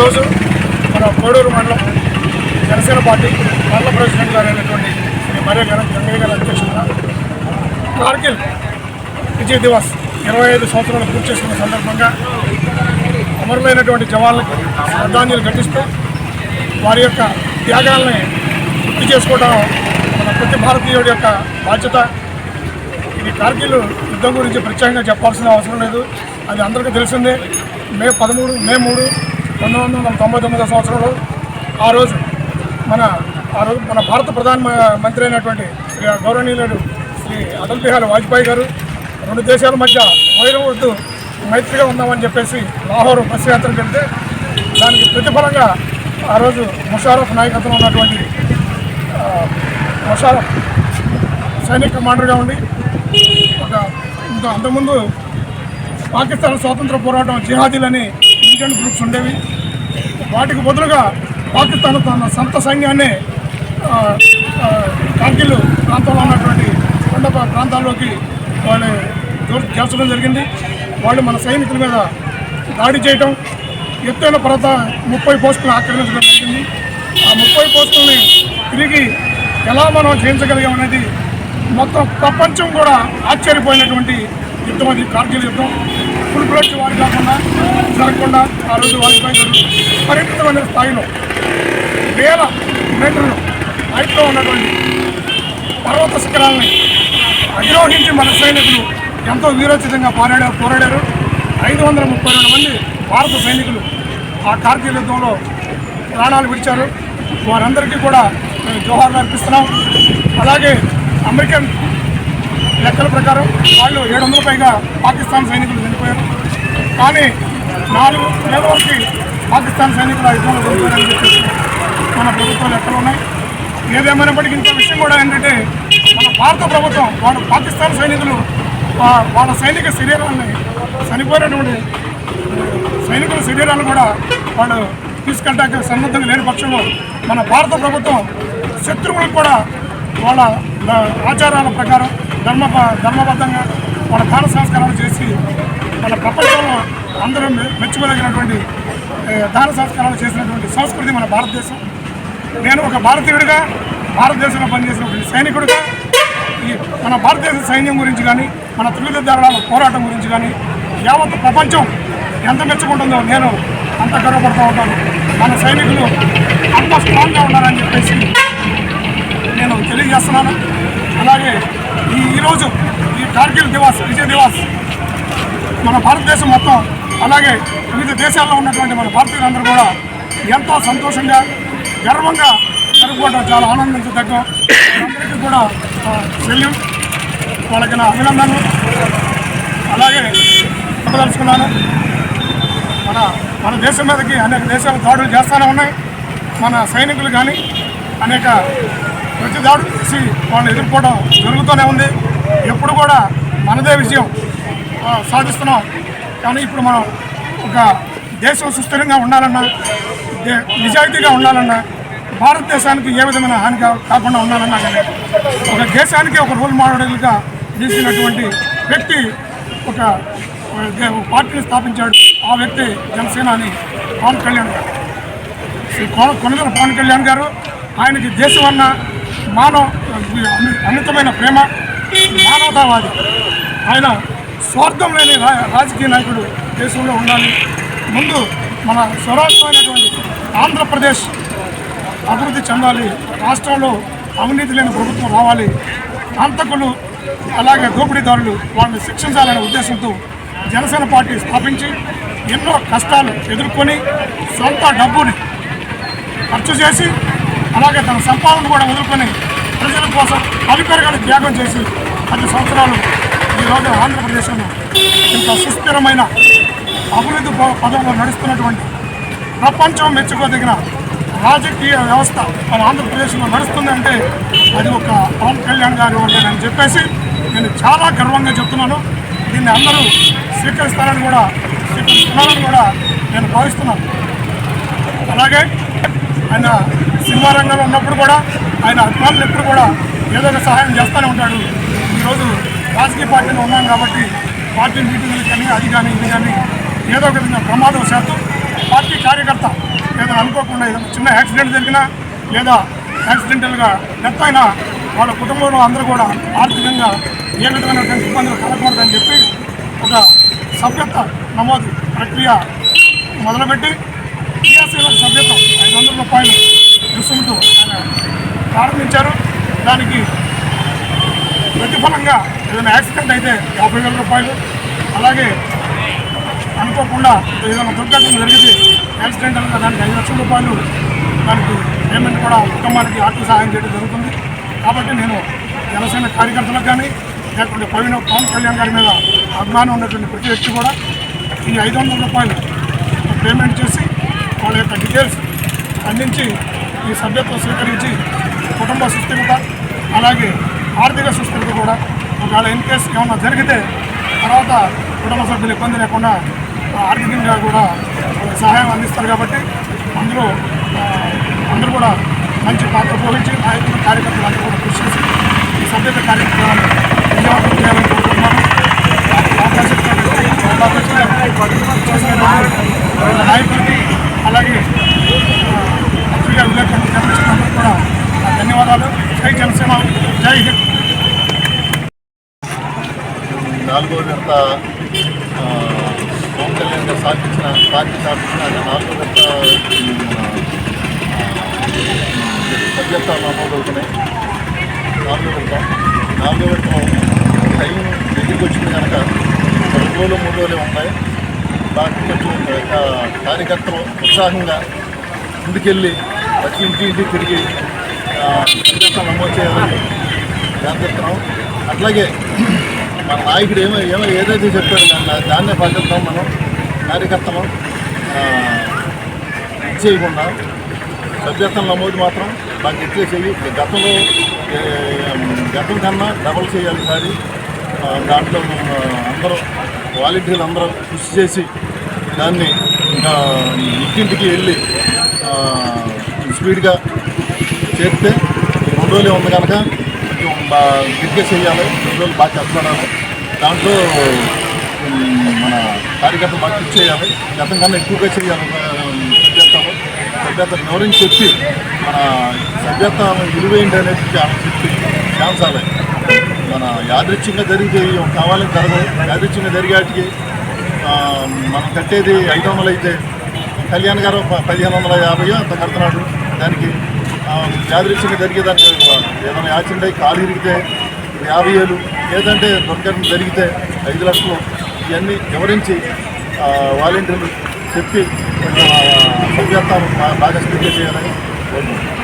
ఈరోజు మన కోడూరు మండలం జనసేన పార్టీ మండల ప్రెసిడెంట్ గారు అయినటువంటి శ్రీ మర్య గారు గంగయ్య గారు అధ్యక్షతన కార్గిల్ విజయ్ దివస్ ఇరవై ఐదు సంవత్సరాలు పూర్తి చేసుకున్న సందర్భంగా అమరులైనటువంటి జవాన్లకు శ్రద్ధాంజలి ఘటిస్తూ వారి యొక్క త్యాగాల్ని గుర్తు చేసుకోవడం మన ప్రతి భారతీయుడి యొక్క బాధ్యత. ఇది కార్గిల్ యుద్ధం గురించి ప్రత్యేకంగా చెప్పాల్సిన అవసరం లేదు. అది అందరికీ తెలిసిందే. మే పదమూడు మే మూడు పంతొమ్మిది వందల తొంభై తొమ్మిదో సంవత్సరంలో ఆ రోజు మన ఆ రోజు మన భారత ప్రధాన మంత్రి అయినటువంటి శ్రీ గౌరవనీయులు శ్రీ అటల్ బిహారీ వాజ్పేయి గారు రెండు దేశాల మధ్య వైరం వద్దు మైత్రిగా ఉందామని చెప్పేసి లాహోర్ బస్ యాత్ర పెడితే దానికి ప్రతిఫలంగా ఆ రోజు ముషారఫ్ నాయకత్వం ఉన్నటువంటి ముషారఫ్ సైనిక కమాండర్గా ఉండి ఒక ఇంకా అంతకుముందు పాకిస్తాన్ స్వాతంత్ర పోరాటం జిహాదీలని మిలిటెంట్ గ్రూప్స్ ఉండేవి. వాటికి బదులుగా పాకిస్తాన్ తన సొంత సైన్యాన్నే కార్గిల్ ప్రాంతంలో ఉన్నటువంటి కొండ ప్రాంతాల్లోకి వాళ్ళు చేర్చడం జరిగింది. వాళ్ళు మన సైనికుల మీద దాడి చేయటం ఎత్తైన పర్వత ముప్పై పోస్టులను ఆక్రమించడం జరిగింది. ఆ ముప్పై పోస్టుల్ని తిరిగి ఎలా మనం జయించగలిగామనేది మొత్తం ప్రపంచం కూడా ఆశ్చర్యపోయినటువంటి యుద్ధం అది కార్గిల్ యుద్ధం. ఫుల్ బ్లడ్ వారి కాకుండా జరగకుండా ఆ రోజు వాజ్పేయి గారు పరిమితమైన స్థాయిలో వేల మీటర్లు హైట్లో ఉన్నటువంటి పర్వత శిఖరాలని అధిరోహించి మన సైనికులు ఎంతో వీరోచితంగా పోరాడారు పోరాడారు. ఐదు వందల ముప్పై రెండు మంది భారత సైనికులు ఆ కార్గిల్ యుద్ధంలో ప్రాణాలు విడిచారు. వారందరికీ కూడా మేము జోహార్లు అర్పిస్తున్నాం. అలాగే అమెరికన్ లెక్కల ప్రకారం వాళ్ళు ఏడు వందల పైగా పాకిస్తాన్ సైనికులు చనిపోయారు. కానీ నాలుగు వేల వరకు పాకిస్తాన్ సైనికులు ఆ యుద్ధంలో చనిపోయారని చెప్పేసి మన ప్రభుత్వ లెక్కలు ఉన్నాయి. ఏదేమైనప్పటికీ ఇంకో విషయం కూడా ఏంటంటే మన భారత ప్రభుత్వం వాళ్ళు పాకిస్తాన్ సైనికులు వాళ్ళ సైనిక శరీరాలని చనిపోయినటువంటి సైనికుల శరీరాలు కూడా వాళ్ళు తీసుకెళ్ళడానికి సన్నద్ధంగా లేని పక్షంలో మన భారత ప్రభుత్వం శత్రువులకు కూడా వాళ్ళ ఆచారాల ప్రకారం ధర్మ ధర్మబద్ధంగా వాళ్ళ దాన సంస్కారాలు చేసి మన ప్రపంచంలో అందరూ మెచ్చుకోదగినటువంటి దాన సంస్కారాలు చేసినటువంటి సంస్కృతి మన భారతదేశం. నేను ఒక భారతీయుడిగా భారతదేశంలో పనిచేసినటువంటి సైనికుడిగా ఈ మన భారతదేశ సైన్యం గురించి కానీ మన తొలిదారుల పోరాటం గురించి కానీ యావత్ ప్రపంచం ఎంత మెచ్చుకుంటుందో నేను అంత గర్వపడుతూ ఉంటాను. మన సైనికులు అంత స్ట్రాంగ్గా ఉన్నారని చెప్పేసి నేను తెలియజేస్తున్నాను. అలాగే ఈ ఈరోజు ఈ కార్గిల్ దివాస్ విజయ దివాస్ మన భారతదేశం మొత్తం అలాగే వివిధ దేశాల్లో ఉన్నటువంటి మన భారతీయులందరూ కూడా ఎంతో సంతోషంగా గర్వంగా జరుపుకోవడం చాలా ఆనందించదగ్గ. అందరికీ కూడా సెల్యూట్. వాళ్ళకి నా అభినందనలు. అలాగే చెప్పదలుచుకున్నాను మన మన దేశం మీదకి అనేక దేశాలు దాడులు చేస్తూనే ఉన్నాయి. మన సైనికులు కానీ అనేక ప్రతి దాడు చేసి వాళ్ళు ఎదుర్కోవడం జరుగుతూనే ఉంది. ఎప్పుడు కూడా మనదే విజయం సాధిస్తున్నాం. కానీ ఇప్పుడు మనం ఒక దేశం సుస్థిరంగా ఉండాలన్నా దే- నిజాయితీగా ఉండాలన్నా భారతదేశానికి ఏ విధమైన హాని కాకుండా ఉండాలన్నా కానీ ఒక దేశానికి ఒక రోల్ మోడల్గా నిలిచినటువంటి వ్యక్తి ఒక పార్టీని స్థాపించాడు. ఆ వ్యక్తి జనసేన అని పవన్ కళ్యాణ్ గారు. శ్రీ కొన- కొనగల పవన్ కళ్యాణ్ గారు. ఆయనకి దేశం అన్న మానవ అమితమైన ప్రేమ మానవతావాది. ఆయన స్వార్థం లేని రా- రాజకీయ నాయకుడు దేశంలో ఉండాలి. ముందు మన స్వరాష్ట్రమైనటువంటి ఆంధ్రప్రదేశ్ అభివృద్ధి చెందాలి. రాష్ట్రంలో అవినీతి లేని ప్రభుత్వం రావాలి. హంతకులు అలాగే దోపిడీదారులు వాళ్ళని శిక్షించాలనే ఉద్దేశంతో జనసేన పార్టీ స్థాపించి ఎన్నో కష్టాలు ఎదుర్కొని సొంత డబ్బుని ఖర్చు చేసి అలాగే తన సంపాదన కూడా వదులుకొని ప్రజల కోసం అధికారులు త్యాగం చేసి పది సంవత్సరాలు ఈరోజు ఆంధ్రప్రదేశ్లో ఇంత సుస్థిరమైన అభివృద్ధి ప- పదంలో నడుస్తున్నటువంటి ప్రపంచం మెచ్చుకోదగిన రాజకీయ వ్యవస్థ మన ఆంధ్రప్రదేశ్లో నడుస్తుందంటే అది ఒక పవన్ కళ్యాణ్ గారి అని చెప్పేసి నేను చాలా గర్వంగా చెప్తున్నాను. దీన్ని అందరూ స్వీకరిస్తారని కూడా స్వీకరిస్తున్నారని కూడా నేను భావిస్తున్నాను. అలాగే ఆయన సినిమా రంగంలో ఉన్నప్పుడు కూడా ఆయన అభిమానులు ఎప్పుడు కూడా ఏదో ఒక సహాయం చేస్తూనే ఉంటాడు. ఈరోజు రాజకీయ పార్టీలో ఉన్నాం కాబట్టి పార్టీ మీటింగ్లు కానీ అది కానీ ఇది కానీ ఏదో ఒక విధంగా ప్రమాదవశాత్తు పార్టీ కార్యకర్త ఏదో అనుకోకుండా ఏదైనా చిన్న యాక్సిడెంట్ జరిగినా లేదా యాక్సిడెంటల్గా డెత్ అయినా వాళ్ళ కుటుంబంలో అందరూ కూడా ఆర్థికంగా ఏ విధమైనటువంటి ఇబ్బందులు కలగకూడదని చెప్పి ఒక సభ్యత్వ నమోదు ప్రక్రియ మొదలుపెట్టి క్రియాశీల సభ్యత్వం ఐదు వందల రూపాయలు రుసుముతో ప్రారంభించారు. దానికి ప్రతిఫలంగా ఏదైనా యాక్సిడెంట్ అయితే యాభై వేల రూపాయలు. అలాగే అనుకోకుండా ఏదైనా దుర్ఘటన జరిగితే అనగా దానికి ఐదు లక్షల రూపాయలు. దానికి పేమెంట్ కూడా కుటుంబానికి ఆర్థిక సహాయం చేయడం జరుగుతుంది. కాబట్టి నేను జనసేన కార్యకర్తలకు కానీ లేకుంటే ప్రవీణ పవన్ కళ్యాణ్ గారి మీద అభిమానం ఉన్నటువంటి ప్రతి వ్యక్తి కూడా ఈ ఐదు వందల రూపాయలు పేమెంట్ చేసి వాళ్ళ యొక్క డీటెయిల్స్ అందించి ఈ సభ్యత్వం స్వీకరించి కుటుంబ సుస్థిరత అలాగే ఆర్థిక సుస్థిరత కూడా ఒకవేళ ఇన్ కేసు ఏమన్నా జరిగితే తర్వాత కుటుంబ సభ్యులు ఇబ్బంది లేకుండా ఆర్థికంగా కూడా సహాయం అందిస్తారు కాబట్టి అందులో అందరూ కూడా మంచి పాత్ర పోషించి నాయకులు కార్యకర్తలు అందరూ కూడా కృషి చేసి ఈ సభ్యత కార్యక్రమాన్ని విజయవంతం చేయాలని కోరుకుంటున్నాను అవకాశం ఇచ్చినటువంటి నాయకులకి అలాగే ఆ, పత్రికా విలేకరులు జర్నలిస్టులు అందరూ కూడా నా ధన్యవాదాలు జై జనసేన జై హింద్ నాలుగో విడత ఆ, పవన్ కళ్యాణ్ గారు సాధించిన పార్టీ సాధించిన అది నాలుగో విడత సభ్యత నమోదవుతున్నాయి నాలుగు విడత నాలుగో విడత టైం దగ్గరికి వచ్చింది కనుక రెండు రోజులు మూడు రోజులు ఉన్నాయి దానికి కొంచెం కార్యకర్తలు ఉత్సాహంగా ముందుకెళ్ళి ప్రతి ఇంటి ఇంటికి తిరిగి సభ్యత నమోదు చేయాలని జాగ్రత్తం అట్లాగే మన నాయకుడు ఏమో ఏమో ఏదైతే చెప్పాడో. దాన్ని దాన్నే పాటిద్దాం మనం. కార్యకర్తలు చేయకుండా సభ్యత్వం నమోదు మాత్రం బాగా ఇచ్చేసేయి. గతంలో గతం కన్నా డబల్ చేయాలి సారి. దాంట్లో అందరూ వాలంటీర్లు అందరూ కృషి చేసి దాన్ని ఇంకా ఇంటింటికి వెళ్ళి స్పీడ్గా చేస్తే రెండు రోజులే ఉంది కనుక కొంచెం బాగా గట్టిగా చేయాలి. రెండు రోజులు బాగా కష్టపడాలి దాంట్లో మన కార్యకర్తలు బాగా చేయాలి. గతం కన్నా ఎక్కువగా చేయాలి సభ్యత్వం. సభ్యత్వం ఎవరైనా చెప్పి మన సభ్యత్వం విలువ ఏంటి అనేది ఆమె చెప్పి ఛాన్సాలి మన యాదృచ్ఛికంగా జరిగితే కావాలని జరగదు. యాదృచ్ఛికంగా జరిగేటికి మనం కట్టేది ఐదు వందలు అయితే కళ్యాణ్ గారు పదిహేను వందల యాభై అంత కడుతున్నాడు. దానికి ఆ, జరిగేదానికి ఏదైనా యాక్సిడెంట్ అయ్యి కాలు ఇరిగితే యాభై వేలు ఏదంటే దొరకడం జరిగితే ఐదు లక్షలు ఇవన్నీ వివరించి వాలంటీర్లు చెప్పి కొంచెం ఆ, బాగా స్పీడ్ చేయాలని కోరుకుంటున్నాను.